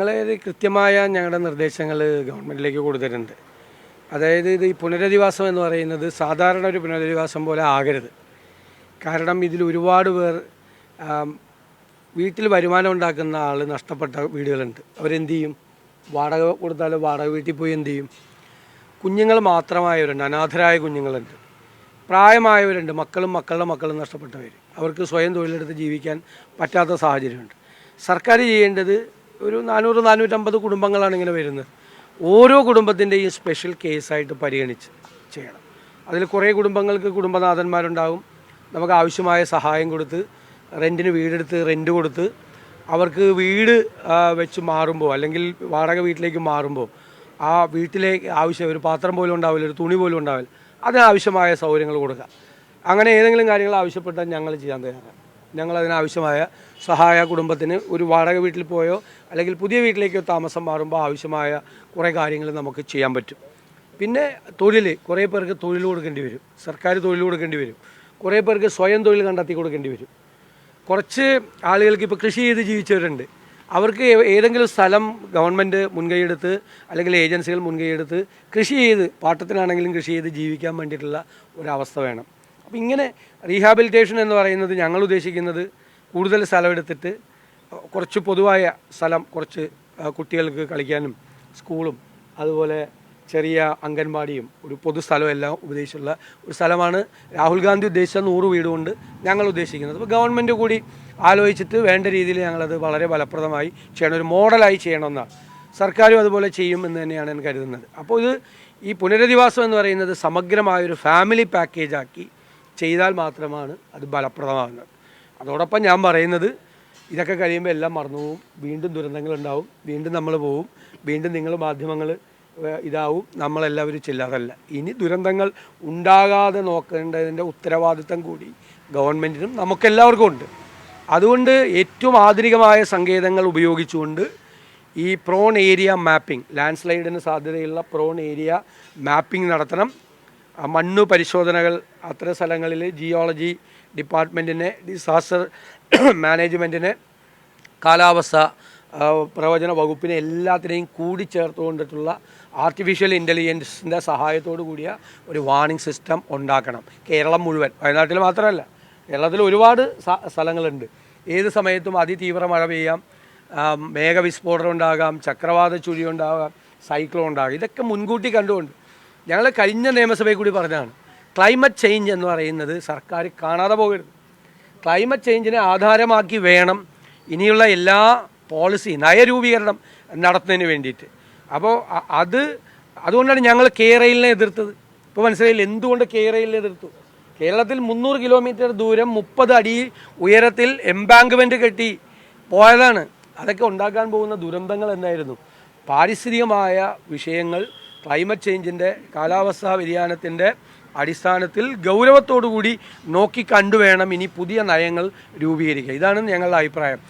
ഞങ്ങളെ കൃത്യമായ ഞങ്ങളുടെ നിർദ്ദേശങ്ങൾ ഗവൺമെന്റിലേക്ക് കൊടുത്തിട്ടുണ്ട്. അതായത് ഇത് ഈ പുനരധിവാസം എന്ന് പറയുന്നത് സാധാരണ ഒരു പുനരധിവാസം പോലെ ആകരുത്. കാരണം ഇതിൽ ഒരുപാട് പേർ വീട്ടിൽ വരുമാനം ഉണ്ടാക്കുന്ന ആൾ നഷ്ടപ്പെട്ട വീടുകളുണ്ട്. അവരെന്ത് ചെയ്യും? വാടക കൊടുത്താൽ വാടക വീട്ടിൽ പോയി എന്ത് ചെയ്യും? കുഞ്ഞുങ്ങൾ മാത്രമായവരുണ്ട്. അനാഥരായ കുഞ്ഞുങ്ങളുണ്ട്. പ്രായമായവരുണ്ട്. മക്കളും മക്കളുടെ മക്കളും നഷ്ടപ്പെട്ടവർ അവർക്ക് സ്വയം തൊഴിലെടുത്ത് ജീവിക്കാൻ പറ്റാത്ത സാഹചര്യമുണ്ട്. സർക്കാർ ചെയ്യേണ്ടത് ഒരു നാനൂറ് നാനൂറ്റമ്പത് കുടുംബങ്ങളാണ് ഇങ്ങനെ വരുന്നത്. ഓരോ കുടുംബത്തിന്റെയും സ്പെഷ്യൽ കേസായിട്ട് പരിഗണിച്ച് ചെയ്യണം. അതിൽ കുറേ കുടുംബങ്ങൾക്ക് കുടുംബനാഥന്മാരുണ്ടാവും. നമുക്ക് ആവശ്യമായ സഹായം കൊടുത്ത് റെന്റിന് വീടെടുത്ത് റെന്റ് കൊടുത്ത് അവർക്ക് വീട് വെച്ച് മാറുമ്പോൾ അല്ലെങ്കിൽ വാടക വീട്ടിലേക്ക് മാറുമ്പോൾ ആ വീട്ടിലേക്ക് ആവശ്യം ഒരു പാത്രം പോലും ഉണ്ടാവില്ല ഒരു തുണി പോലും ഉണ്ടാവില്ല. അതിനാവശ്യമായ സൗകര്യങ്ങൾ കൊടുക്കുക. അങ്ങനെ ഏതെങ്കിലും കാര്യങ്ങൾ ആവശ്യപ്പെട്ടാൽ ഞങ്ങൾ ചെയ്യാൻ തയ്യാറാണ്. ഞങ്ങൾ അതിനാവശ്യമായ സഹായ കുടുംബത്തിന് ഒരു വാടക വീട്ടിൽ പോയോ അല്ലെങ്കിൽ പുതിയ വീട്ടിലേക്കോ താമസം മാറുമ്പോൾ ആവശ്യമായ കുറേ കാര്യങ്ങൾ നമുക്ക് ചെയ്യാൻ പറ്റും. പിന്നെ തൊഴിൽ കുറേ പേർക്ക് തൊഴിൽ കൊടുക്കേണ്ടി വരും. സർക്കാർ തൊഴിൽ കൊടുക്കേണ്ടി വരും. കുറേ പേർക്ക് സ്വയം തൊഴിൽ കണ്ടെത്തി കൊടുക്കേണ്ടി വരും. കുറച്ച് ആളുകൾക്ക് ഇപ്പോൾ കൃഷി ചെയ്ത് ജീവിച്ചവരുണ്ട്. അവർക്ക് ഏതെങ്കിലും സ്ഥലം ഗവൺമെന്റ് മുൻകൈയെടുത്ത് അല്ലെങ്കിൽ ഏജൻസികൾ മുൻകൈയെടുത്ത് കൃഷി ചെയ്ത് പാട്ടത്തിനാണെങ്കിലും കൃഷി ചെയ്ത് ജീവിക്കാൻ വേണ്ടിയിട്ടുള്ള ഒരവസ്ഥ വേണം. അപ്പോൾ ഇങ്ങനെ റീഹാബിലിറ്റേഷൻ എന്ന് പറയുന്നത് ഞങ്ങൾ ഉദ്ദേശിക്കുന്നത് കൂടുതൽ സ്ഥലമെടുത്തിട്ട് കുറച്ച് പൊതുവായ സ്ഥലം കുറച്ച് കുട്ടികൾക്ക് കളിക്കാനും സ്കൂളും അതുപോലെ ചെറിയ അംഗൻവാടിയും ഒരു പൊതു എല്ലാം ഉപദേശിച്ചുള്ള ഒരു സ്ഥലമാണ് രാഹുൽ ഗാന്ധി ഉദ്ദേശിച്ച നൂറ് വീടുകൊണ്ട് ഞങ്ങൾ ഉദ്ദേശിക്കുന്നത്. അപ്പോൾ ഗവൺമെന്റ് കൂടി ആലോചിച്ചിട്ട് വേണ്ട രീതിയിൽ ഞങ്ങളത് വളരെ ഫലപ്രദമായി ചെയ്യണം ഒരു മോഡലായി ചെയ്യണമെന്നാണ് സർക്കാരും അതുപോലെ ചെയ്യും എന്ന് തന്നെയാണ് ഞാൻ കരുതുന്നത്. അപ്പോൾ ഇത് ഈ പുനരധിവാസം എന്ന് പറയുന്നത് സമഗ്രമായ ഒരു ഫാമിലി പാക്കേജാക്കി ചെയ്താൽ മാത്രമാണ് അത് ഫലപ്രദമാകുന്നത്. അതോടൊപ്പം ഞാൻ പറയുന്നത് ഇതൊക്കെ കഴിയുമ്പോൾ എല്ലാം മറന്നു പോവും വീണ്ടും ദുരന്തങ്ങളുണ്ടാവും. വീണ്ടും നമ്മൾ പോവും. വീണ്ടും നിങ്ങൾ മാധ്യമങ്ങൾ ഇതാവും. നമ്മളെല്ലാവരും ചെല്ലാതല്ല ഇനി ദുരന്തങ്ങൾ ഉണ്ടാകാതെ നോക്കേണ്ടതിന്റെ ഉത്തരവാദിത്തം കൂടി ഗവൺമെന്റിനും നമുക്കെല്ലാവർക്കും ഉണ്ട്. അതുകൊണ്ട് ഏറ്റവും ആധുനികമായ സങ്കേതങ്ങൾ ഉപയോഗിച്ചുകൊണ്ട് ഈ പ്രോൺ ഏരിയ മാപ്പിംഗ് ലാൻഡ് സ്ലൈഡിന് സാധ്യതയുള്ള പ്രോൺ ഏരിയ മാപ്പിംഗ് നടത്തണം. മണ്ണ് പരിശോധനകൾ അത്തരം സ്ഥലങ്ങളിൽ ജിയോളജി ഡിപ്പാർട്ട്മെന്റിനെ ഡിസാസ്റ്റർ മാനേജ്മെന്റിനെ കാലാവസ്ഥ പ്രവചന വകുപ്പിനെ എല്ലാത്തിനെയും കൂടി ചേർത്തുകൊണ്ടിട്ടുള്ള ആർട്ടിഫിഷ്യൽ ഇന്റലിജൻസിന്റെ സഹായത്തോടു കൂടിയ ഒരു വാർണിംഗ് സിസ്റ്റം ഉണ്ടാക്കണം. കേരളം മുഴുവൻ. വയനാട്ടിൽ മാത്രമല്ല. കേരളത്തിൽ ഒരുപാട് സ്ഥലങ്ങളുണ്ട്. ഏത് സമയത്തും അതിതീവ്ര മഴ പെയ്യാം. മേഘവിസ്ഫോടനം ഉണ്ടാകാം. ചക്രവാത ചുഴി ഉണ്ടാകാം. സൈക്ലോൺ ഉണ്ടാകാം. ഇതൊക്കെ മുൻകൂട്ടി കണ്ടുകൊണ്ട് ഞങ്ങൾ കഴിഞ്ഞ നിയമസഭയിൽ കൂടി പറഞ്ഞതാണ് ക്ലൈമറ്റ് ചേഞ്ച് എന്ന് പറയുന്നത് സർക്കാർ കാണാതെ പോകരുത്. ക്ലൈമറ്റ് ചേഞ്ചിനെ ആധാരമാക്കി വേണം ഇനിയുള്ള എല്ലാ പോളിസി നയരൂപീകരണം നടത്തുന്നതിന് വേണ്ടിയിട്ട്. അപ്പോൾ അത് അതുകൊണ്ടാണ് ഞങ്ങൾ കേരളിനെ എതിർത്തത്. ഇപ്പോൾ മനസ്സിലായില്ല എന്തുകൊണ്ട് കേരളിനെ എതിർത്തു? കേരളത്തിൽ മുന്നൂറ് കിലോമീറ്റർ ദൂരം മുപ്പത് അടി ഉയരത്തിൽ എംബാങ്ക്മെന്റ് കെട്ടി പോയതാണ്. അതൊക്കെ ഉണ്ടാക്കാൻ പോകുന്ന ദുരന്തങ്ങൾ എന്തായിരുന്നു? പാരിസ്ഥിതികമായ വിഷയങ്ങൾ ക്ലൈമറ്റ് ചേഞ്ചിന്റെ കാലാവസ്ഥാ വ്യതിയാനത്തിന്റെ അടിസ്ഥാനത്തിൽ ഗൗരവത്തോടു കൂടി നോക്കി കണ്ടുവേണം ഇനി പുതിയ നയങ്ങൾ രൂപീകരിക്കുക ഇതാണ് ഞങ്ങളുടെ അഭിപ്രായം.